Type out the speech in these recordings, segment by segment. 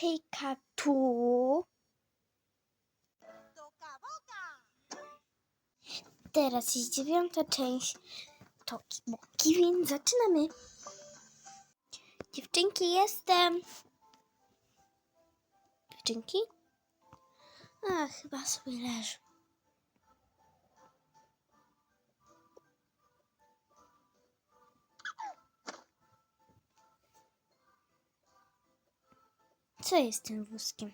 Hejka tu. Teraz jest dziewiąta część Toki Boki, więc zaczynamy. Dziewczynki, jestem. Dziewczynki? A, chyba sobie leżą. Co jest tym wózkiem?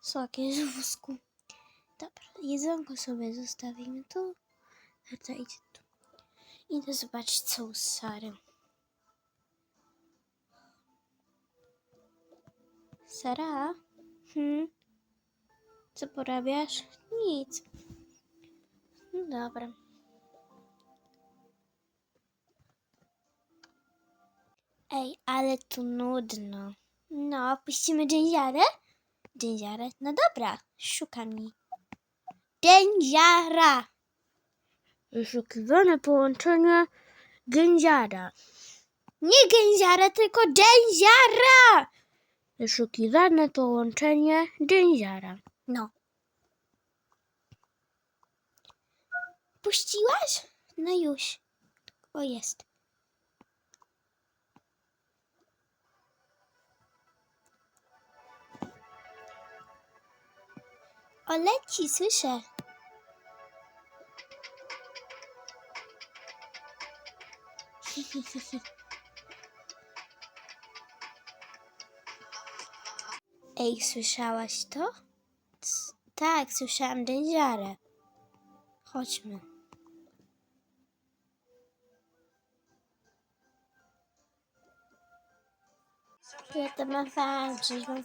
Sok jest w wózku. Dobra, jedzonko sobie zostawimy tu. Marta idzie tu. Idę zobaczyć, co u Sary. Sara? Hmm? Co porabiasz? Nic. No dobra. Ej, ale tu nudno. No, puścimy dżęziarę? Dżęziarę? No dobra, szukam jej. Dędziara! Wyszukiwane połączenie gęziara. Nie gęziara, tylko dęziara! Wyszukiwane połączenie dęziara. No. Puściłaś? No już. O, jest. O, leci, słyszę. Ej, słyszałaś to? C- tak, słyszałam dędziarę. Chodźmy. Ja to mam fan, przecież mam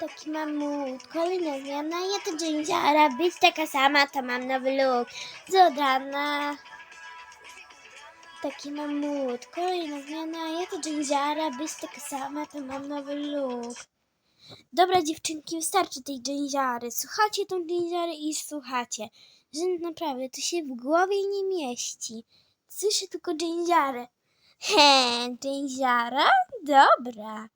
Taki mam kolejna zmiana, ja to dżędziara, być taka sama, to mam nowy look. Zodana. Taki mam kolejna zmiana, ja to dżędziara, być taka sama, to mam nowy look. Dobra dziewczynki, wystarczy tej dżęziary. Słuchacie tą dżęziarę i słuchacie. Że naprawdę to się w głowie nie mieści. Słyszę tylko dżęziarę. He, dżęziara? Dobra.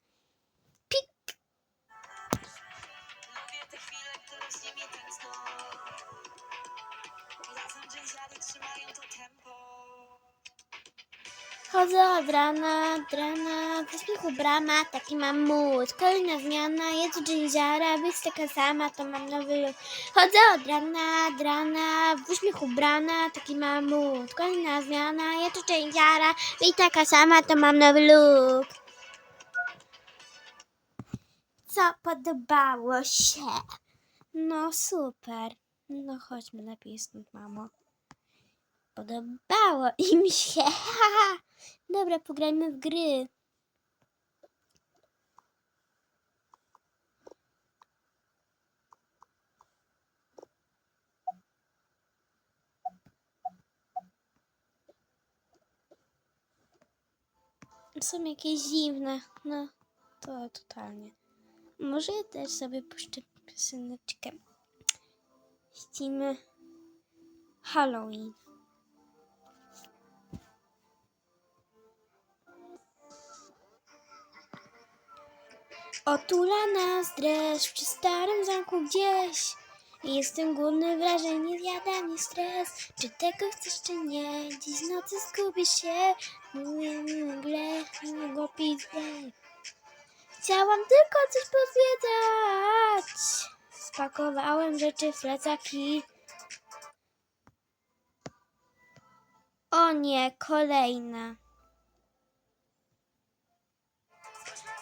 Chodzę od rana, od rana, w uśmiechu brama, taki mam mód. Kolejna zmiana, jest dżinziara, być taka sama, to mam nowy look. Chodzę od rana, od rana, w uśmiechu brana, taki mam mód. Kolejna zmiana, jest dżinziara, być taka sama, to mam nowy look. Co podobało się? No super. No chodźmy lepiej stąd, mamo. Podobało im się. Dobra, pograjmy w gry. Są jakieś dziwne. No, to totalnie. Może ja też sobie puszczę pioseneczkę. Ścimy Halloween. Otula nas dreszcz przy starym zamku gdzieś. Jestem głodny, wrażenie zjada mi stres. Czy tego chcesz, czy nie? Dziś w nocy zgubisz się. Mówię nagle, mogło pić Chciałam tylko coś pozwiedzać. Spakowałem rzeczy w plecaki. O nie, kolejna.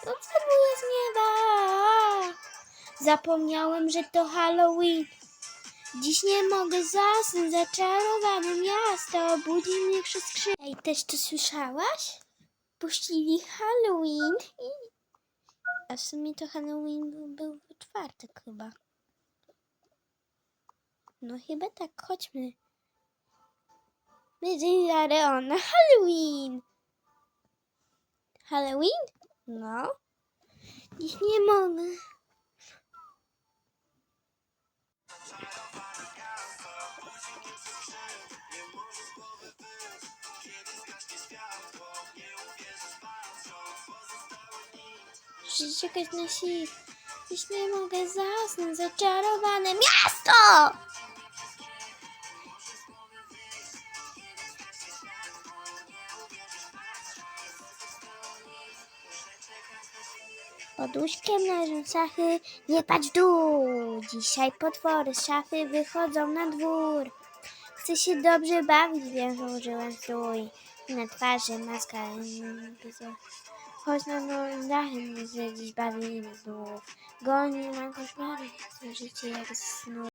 Obserwuję z nieba. Zapomniałem, że to Halloween. Dziś nie mogę zasnąć, zaczarowane miasto budzi mnie przez krzyk. Ej, też to słyszałaś? Puścili Halloween. A w sumie to Halloween był, był w czwartek chyba. No chyba tak, chodźmy. Będzie Areon na Halloween. Halloween? No. Dziś nie mogę. Muszę czekać na sik. Dziś nie mogę zasnąć. Zaczarowane miasto! Pod łóżkiem leżą szachy, nie patrz dół. Dzisiaj potwory z szafy wychodzą na dwór. Chcę się dobrze bawić, wiem, że użyłem strój. Na twarzy maska. Chodź na moim dachem, że dziś bawimy znów. Goni mam koszmary, chcę życie jak snu.